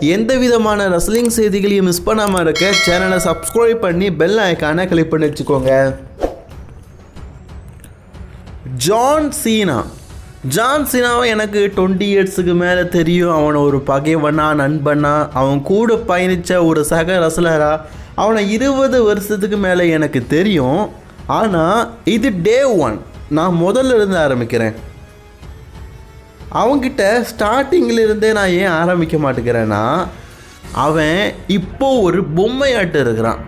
எந்த விதமான ரசலிங் செய்திகளையும் மிஸ் பண்ணாமல் இருக்க சேனலை சப்ஸ்கிரைப் பண்ணி பெல் ஐக்கானை கிளிக் பண்ணி வச்சுக்கோங்க. John Cena. ஜான் சீனாவை எனக்கு டுவெண்ட்டி இயர்ஸுக்கு மேலே தெரியும். அவனை ஒரு பகைவனா நண்பனா அவன் கூட பயணித்த ஒரு சக ரசலரா அவனை இருபது வருஷத்துக்கு மேலே எனக்கு தெரியும். ஆனால் இது டே ஒன் நான் முதல்ல இருந்து ஆரம்பிக்கிறேன். அவங்கிட்ட ஸ்டார்டிங்கிலிருந்தே நான் ஏன் ஆரம்பிக்க மாட்டேங்கிறேன்னா அவன் இப்போ ஒரு பொம்மையாட்டு இருக்கிறான்.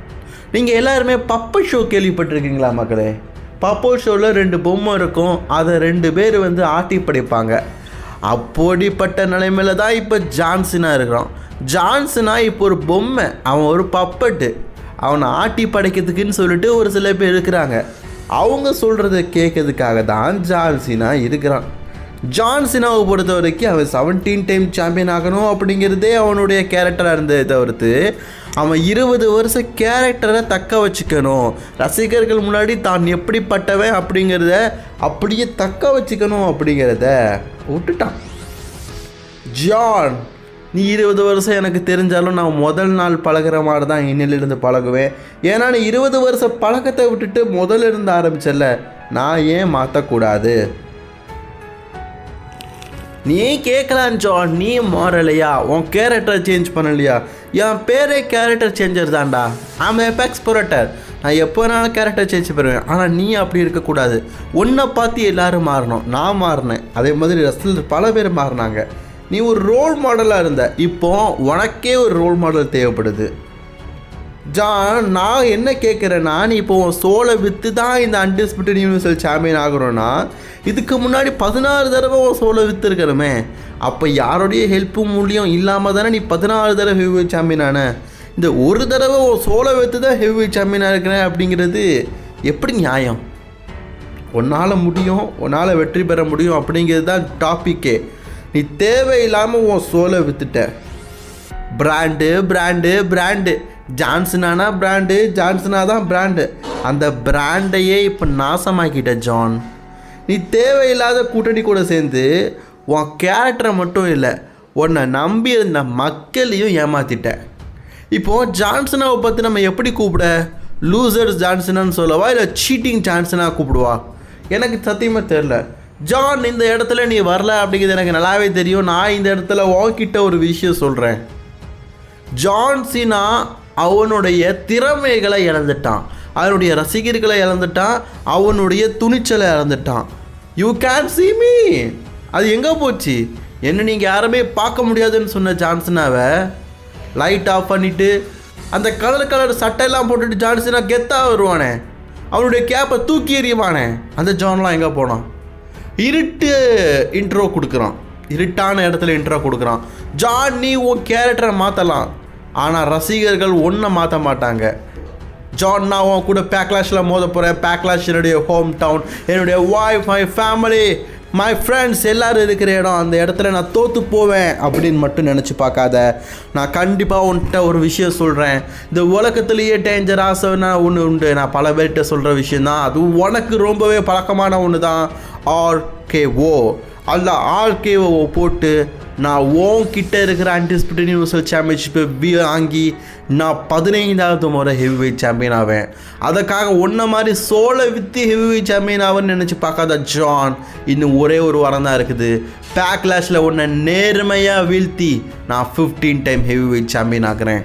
நீங்கள் எல்லாருமே பப்ப ஷோ கேள்விப்பட்டிருக்கீங்களா மக்களே? பப்போ ஷோவில் ரெண்டு பொம்மை இருக்கும் அதை ரெண்டு பேர் வந்து ஆட்டி படைப்பாங்க. அப்படிப்பட்ட நிலைமையில தான் இப்போ ஜான்சனா இருக்கிறான். ஜான்சனா இப்போ ஒரு பொம்மை அவன் ஒரு பப்பட்டு அவனை ஆட்டி படைக்கிறதுக்குன்னு சொல்லிட்டு ஒரு சில பேர் இருக்கிறாங்க. அவங்க சொல்கிறத கேட்கறதுக்காக தான் ஜான்சினா இருக்கிறான். ஜான் சினாவை பொறுத்த வரைக்கும் அவன் செவன்டீன் டைம் சாம்பியன் ஆகணும் அப்படிங்கிறதே அவனுடைய கேரக்டராக இருந்ததை தவிர்த்து அவன் இருபது வருஷ கேரக்டரை தக்க வச்சுக்கணும். ரசிகர்கள் முன்னாடி தான் எப்படிப்பட்டவன் அப்படிங்கிறத அப்படியே தக்க வச்சுக்கணும் அப்படிங்கிறத விட்டுட்டான். ஜான் நீ இருபது வருஷம் எனக்கு தெரிஞ்சாலும் நான் முதல் நாள் பழகுற மாதிரி தான் இன்னிலிருந்து பழகுவேன். ஏன்னா நீ இருபது வருஷ பழக்கத்தை விட்டுட்டு முதல்ல இருந்து ஆரம்பிச்சல நான் ஏன் மாற்றக்கூடாது நீ கேட்கலாம் ஜான் நீ மாறலையா? உன் கேரக்டரை சேஞ்ச் பண்ணலையா? என் பேரே கேரக்டர் சேஞ்சர் தான்டா. ஆமாம் எபெக்ஸ் புரட்டர். நான் எப்போ வேணாலும் கேரக்டர் சேஞ்ச் பண்ணுவேன். ஆனால் நீ அப்படி இருக்கக்கூடாது. உன்னை பார்த்து எல்லாரும் மாறணும். நான் மாறினேன். அதே மாதிரி ரசிகர் பல பேர் மாறினாங்க. நீ ஒரு ரோல் மாடலாக இருந்த. இப்போ உனக்கே ஒரு ரோல் மாடல் தேவைப்படுது. ஜான் நான் என்ன கேட்குறேன்னா நீ இப்போ உன் சோலை விற்று தான் இந்த அன்டிஸ்பியூட்டட் யூனிவர்சல் சாம்பியன் ஆகுறோன்னா இதுக்கு முன்னாடி பதினாறு தடவை உன் சோலை விற்றுருக்கணுமே அப்போ யாருடைய ஹெல்ப்பும் மூலியம் இல்லாமல் தானே நீ பதினாறு தடவை ஹெவி சாம்பியன் ஆன? இந்த ஒரு தடவை உன் சோலை விற்று தான் ஹெவி சாம்பியனாக இருக்கிறேன் அப்படிங்கிறது எப்படி நியாயம்? உன்னால் முடியும் உன்னால் வெற்றி பெற முடியும் அப்படிங்கிறது தான் டாப்பிக்கே நீ தேவையில்லாமல் உன் சோலை விற்றுட்ட பிராண்டு பிராண்டு பிராண்டு ஜான்சனானா பிராண்டு ஜான்சனா தான் பிராண்டு அந்த பிராண்டையே இப்போ நாசமாக்கிட்ட ஜான். நீ தேவையில்லாத கூட்டணி கூட சேர்ந்து உன் கேரக்டரை மட்டும் இல்லை உன்னை நம்பி இருந்த மக்களையும் ஏமாத்திட்ட. இப்போ ஜான்சனாவை பற்றி நம்ம எப்படி கூப்பிட? லூசர்ஸ் ஜான்சனான்னு சொல்லவா இல்லை சீட்டிங் ஜான்சனா கூப்பிடுவா? எனக்கு சத்தியமாக தெரில ஜான் இந்த இடத்துல நீ வரல அப்படிங்கிறது எனக்கு நல்லாவே தெரியும். நான் இந்த இடத்துல உன்கிட்ட ஒரு விஷயம் சொல்கிறேன் ஜான்சினா அவனுடைய திறமைகளை இழந்துட்டான். அவனுடைய ரசிகர்களை இழந்துட்டான். அவனுடைய துணிச்சலை இழந்துட்டான். யூ கேன் சி மீ அது எங்கே போச்சு? என்ன நீங்கள் யாருமே பார்க்க முடியாதுன்னு சொன்ன ஜான்சனாவை லைட் ஆஃப் பண்ணிவிட்டு அந்த கலர் கலர் சட்டையெல்லாம் போட்டுட்டு ஜான்சனா கெத்தாக வருவானே. அவனுடைய கேப்பை தூக்கி எறிவானே. அந்த ஜான்லாம் எங்கே போனான்? இருட்டு இன்ட்ரோ கொடுக்குறான். இருட்டான இடத்துல இன்ட்ரோ கொடுக்குறான். ஜான் நீ உன் கேரக்டரை மாற்றலாம் ஆனால் ரசிகர்கள் ஒன்றை மாற்ற மாட்டாங்க. ஜான் நான் உன் கூட பேக்லாஷில் மோத போகிறேன் பேக்லாஷ் என்னுடைய ஹோம் டவுன் என்னுடைய wife my family my friends எல்லோரும் இருக்கிற இடம். அந்த இடத்துல நான் தோற்று போவேன் அப்படின்னு மட்டும் நினச்சி பார்க்காத. நான் கண்டிப்பாக உன்கிட்ட ஒரு விஷயம் சொல்கிறேன் இந்த உலகத்துலேயே டேஞ்சராசனா ஒன்று உண்டு. நான் பல பேர்கிட்ட சொல்கிற விஷயந்தான் அது உனக்கு ரொம்பவே பழக்கமான ஒன்று தான் ஆர் கே ஓ அந்த ஆர்கேவை போட்டு நான் ஓங்கிட்ட இருக்கிற அன்டிஸ்பியூட்டட் யூனிவர்சல் சாம்பியன்ஷிப்பை வாங்கி நான் பதினைந்தாவது முறை ஹெவி வெயிட் சாம்பியன் ஆவேன். அதுக்காக ஒன்றை மாதிரி சோலை வித்து ஹெவி வெயிட் சாம்பியன் ஆவேன்னு நினச்சி பார்க்காத ஜான் இன்னும் ஒரே ஒரு வாரம் தான் இருக்குது. பேக்லாஷில் உன்னை நேர்மையாக வீழ்த்தி நான் fifteen time heavy weight champion ஆகிறேன்